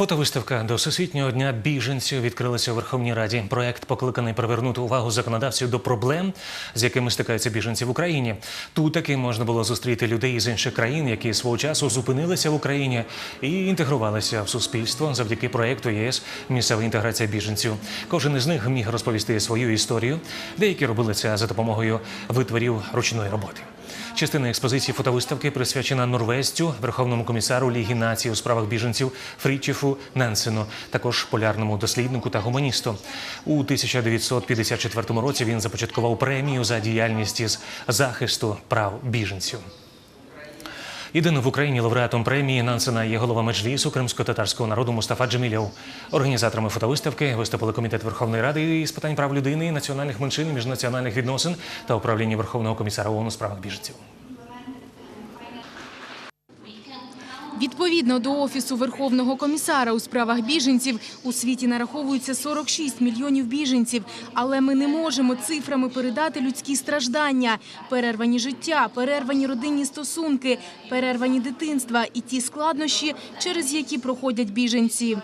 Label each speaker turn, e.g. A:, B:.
A: Фотовиставка до Всесвітнього дня біженців відкрилася у Верховній Раді. Проект покликаний привернути увагу законодавців до проблем, з якими стикаються біженці в Україні. Тут таки можна було зустріти людей із інших країн, які свого часу зупинилися в Україні і інтегрувалися в суспільство завдяки проекту ЄС Місцева інтеграція біженців. Кожен із них міг розповісти свою історію. Деякі робили це за допомогою витворів ручної роботи. Частина експозиції фотовиставки присвячена норвезцю, верховному комісару Ліги націй у справах біженців Фрічіфу Ненсену, також полярному досліднику та гуманісту. У 1954 році він започаткував премію за діяльність із захисту прав біженців. Єдиним в Україні лауреатом премії Нансена є голова меджлісу кримсько-татарського народу Мустафа Джемілєв. Організаторами фотовиставки виступили комітет Верховної Ради з питань прав людини, національних меншин, міжнаціональних відносин та управління Верховного комісара ООН у справах біженців.
B: Відповідно до Офісу Верховного комісара у справах біженців, у світі нараховується 46 мільйонів біженців. Але ми не можемо цифрами передати людські страждання, перервані життя, перервані родинні стосунки, перервані дитинства і ті складнощі, через які проходять біженці.